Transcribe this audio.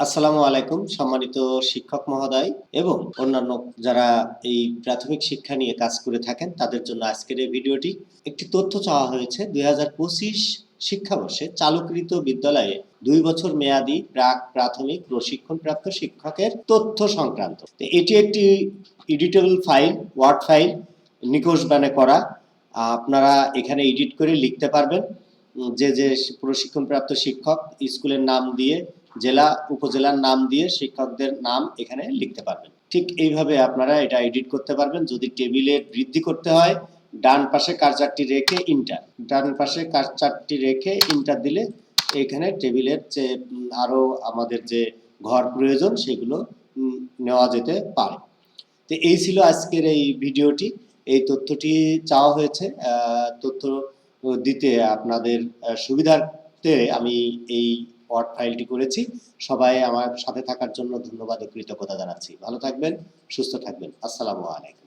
আসসালামু আলাইকুম, সম্মানিত শিক্ষক মহোদয় এবং অন্যান্য যারা এই প্রাথমিক শিক্ষা নিয়ে কাজ করে থাকেন, তাদের জন্য আজকের এই ভিডিওটি একটি তথ্য চাওয়া হয়েছে। দুই হাজার পঁচিশ শিক্ষাবর্ষে চালুকৃত বিদ্যালয়ে দুই বছর মেয়াদি প্রাক প্রাথমিক প্রশিক্ষণপ্রাপ্ত শিক্ষকের তথ্য সংক্রান্ত। এটি একটি এডিটেবল ফাইল, ওয়ার্ড ফাইল নিকোষ ব্যানে করা। আপনারা এখানে এডিট করে লিখতে পারবেন। যে যে প্রশিক্ষণপ্রাপ্ত শিক্ষক, স্কুলের নাম দিয়ে জেলা উপজেলার নাম দিয়ে শিক্ষকদের নাম এখানে লিখতে পারবেন। ঠিক এইভাবে আপনারা এটা এডিট করতে পারবেন। যদি টেবিলের বৃদ্ধি করতে হয় ডান পাশে কার্সারটি রেখে ইন্টার ডান পাশে কার্সারটি রেখে ইন্টার দিলে এখানে টেবিলের যে উম, আরও আমাদের যে ঘর প্রয়োজন সেগুলো নেওয়া যেতে পারে। তো এই ছিল আজকের এই ভিডিওটি। এই তথ্যটি চাওয়া হয়েছে। তথ্য দিতে আপনাদের সুবিধার্থে আমি এই ওয়ার্ড ফাইলটি করেছি সবাই আমার সাথে থাকার জন্য ধন্যবাদ ও কৃতজ্ঞতা জানাচ্ছি। ভালো থাকবেন, সুস্থ থাকবেন। আসসালামু আলাইকুম।